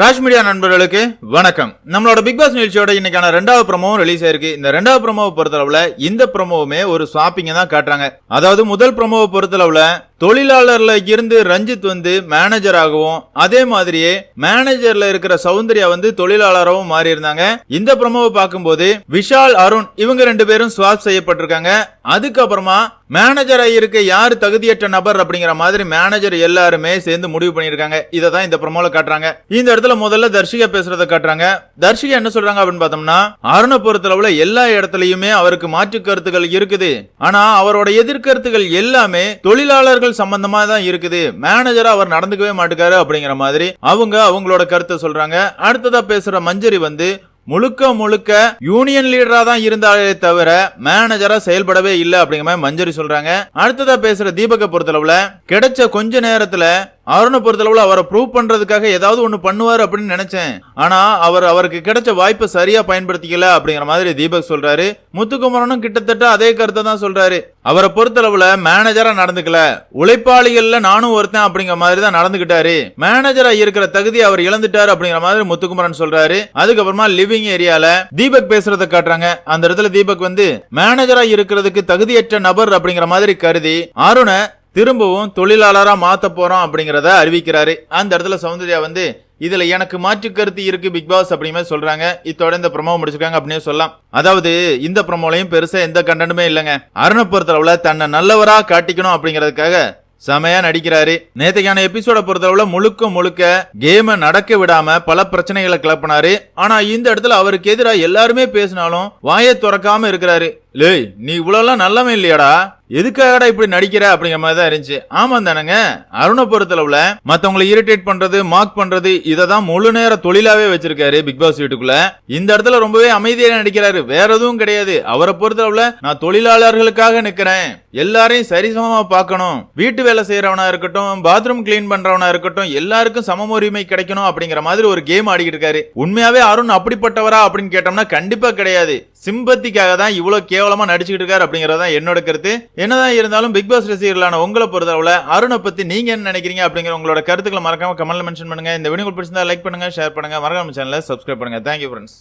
Raj media நண்பர்களுக்கு வணக்கம். நம்மளோட பிக் பாஸ் நிகழ்ச்சியோட இன்னைக்கான ரெண்டாவது ப்ரமோவும் ரிலீஸ் ஆயிருக்கு. இந்த ரெண்டாவது ப்ரமோவை பொறுத்தளவுல இந்த ப்ரமோவுமே ஒரு ஸ்வாப்பிங்க தான் காட்டுறாங்க. அதாவது முதல் ப்ரமோவை பொறுத்தளவுல தொழிலாளர்ல இருந்து ரஞ்சித் வந்து மேனேஜராகவும் அதே மாதிரியே மேனேஜர்ல இருக்கிற சௌந்தர்யா வந்து தொழிலாளராகவும் மாறி இருந்தாங்க இந்த ப்ரோமோவை பார்க்கும்போது விஷால் அருண் இவங்க ரெண்டு பேரும் ஸ்வாப் செய்யப்பட்டிருக்காங்க. அதுக்கப்புறமா மேனேஜரா இருக்க யார் தகுதியற்ற நபர் அப்படிங்கிற மாதிரி மேனேஜர் எல்லாருமே சேர்ந்து முடிவு பண்ணியிருக்காங்க. இதை தான் இந்த ப்ரோமோல காட்டுறாங்க. இந்த இடத்துல முதல்ல தர்ஷிகா பேசுறத காட்டுறாங்க. தர்ஷிகா என்ன சொல்றாங்க அப்படின்னு பார்த்தோம்னா அருணை பொறுத்தளவுல எல்லா இடத்துலயுமே அவருக்கு மாற்று கருத்துக்கள் இருக்குது. ஆனா அவரோட எதிர்கருத்துகள் எல்லாமே தொழிலாளர்கள் சம்பந்தமா தான் இருக்குது. மேனேஜரா அவர் நடந்துக்கவே மாட்டுக்காரு அப்படிங்கிற மாதிரி அவங்க அவங்களோட கருத்தை சொல்றாங்க. அடுத்ததா பேசுற மஞ்சரி வந்து முழுக்க முழுக்க யூனியன் லீடரா தான் இருந்தாலே தவிர மேனேஜரா செயல்படவே இல்லை அப்படிங்கிற மாதிரி மஞ்சரி சொல்றாங்க. அடுத்ததா பேசுற தீபக பொறுத்தளவுல கிடைச்ச கொஞ்ச நேரத்துல அருணை பொறுத்தளவில் அவரை ப்ரூவ் பண்ணுறதுக்காக ஏதாவது ஒன்று பண்ணுவார் அப்படின்னு நினச்சேன். ஆனால் அவர் அவருக்கு கிடைச்ச வாய்ப்பை சரியாக பயன்படுத்திக்கல அப்படிங்கிற மாதிரி தீபக் சொல்கிறாரு முத்துக்குமரனும் கிட்டத்தட்ட அதே கருத்தை தான் சொல்கிறாரு அவரை பொறுத்தளவில் மேனேஜராக நடந்துக்கல. உழைப்பாளிகளில் நானும் ஒருத்தன் அப்படிங்கிற மாதிரி தான் நடந்துக்கிட்டாரு. மேனேஜராக இருக்கிற தகுதி அவர் இழந்துட்டார் அப்படிங்கிற மாதிரி முத்துக்குமரன் சொல்கிறாரு அதுக்கப்புறமா லிவிங் ஏரியாவில் தீபக் பேசுறத காட்டுறாங்க. அந்த இடத்துல தீபக் வந்து மேனேஜராக இருக்கிறதுக்கு தகுதியற்ற நபர் அப்படிங்கிற மாதிரி கருதி அருணை திரும்பவும் தொழிலாளராக மாற்ற போகிறோம் அப்படிங்கிறத அறிவிக்கிறாரு. அந்த இடத்துல சௌந்தர்யா வந்து இதில் எனக்கு மாற்று கருத்து இருக்கு பிக் பாஸ் அப்படிங்கிற மாதிரி சொல்றாங்க. இத்தோட இந்த ப்ரொமோ முடிச்சிருக்காங்க அப்படின்னு சொல்லலாம். அதாவது இந்த ப்ரமோலையும் பெருசாக எந்த கண்டனமே இல்லைங்க. அருணை தன்னை நல்லவராக காட்டிக்கணும் அப்படிங்கிறதுக்காக செமையா நடிக்கிறாரு. நேத்தைக்கான எபிசோட பொறுத்தளவுல முழுக்க முழுக்க கேம நடக்க விடாம பல பிரச்சனைகளை கிளப்பினாரு. ஆனா இந்த இடத்துல அவருக்கு எதிராக எல்லாருமே பேசினாலும் வாயை திறக்காம இருக்கிறாரு. லேய் நீ இவ்வளோலாம் நல்லவன் இல்லையாடா? எதுக்காகடா இப்படி நடிக்கிற அப்படிங்கிற மாதிரி தான் இருந்துச்சு. ஆமாம் தானங்க. அருணை பொறுத்தளவில் மற்றவங்களை இரிட்டேட் பண்ணுறது மார்க் பண்ணுறது இதை தான் முழு நேர தொழிலாகவே வச்சிருக்காரு பிக் பாஸ் வீட்டுக்குள்ள. இந்த இடத்துல ரொம்பவே அமைதியாக நடிக்கிறாரு. வேற எதுவும் கிடையாது. அவரை பொறுத்தளவில் நான் தொழிலாளர்களுக்காக நிற்கிறேன் எல்லாரையும் சரிசமமாக பார்க்கணும். வீட்டு வேலை செய்கிறவனா இருக்கட்டும் பாத்ரூம் கிளீன் பண்ணுறவனா இருக்கட்டும் எல்லாருக்கும் சமம் உரிமை கிடைக்கணும் அப்படிங்கிற மாதிரி ஒரு கேம் ஆடிக்கிட்டு இருக்காரு. உண்மையாகவே அருண் அப்படிப்பட்டவரா அப்படின்னு கேட்டோம்னா கண்டிப்பாக கிடையாது. சிம்பத்திக்காக தான் இவ்வளவு கேவலமா நடிச்சுக்கிட்டு இருக்காரு அப்படிங்கறதான் என்னோட கருத்து. என்னதான் இருந்தாலும் பிக் பாஸ் ரசிகர்களான உங்களை பொறுத்தளவுல அருணை பத்தி நீங்க என்ன நினைக்கிறீங்க அப்படிங்கிற உங்களோட கருத்துக்களை மறக்காம கமெண்ட்ல மென்ஷன் பண்ணுங்க. இந்த வீடியோ பிடிச்சிருந்தா லைக் பண்ணுங்க ஷேர் பண்ணுங்க. மறக்காம சேனலை சப்ஸ்கிரைப் பண்ணுங்க. Thank you friends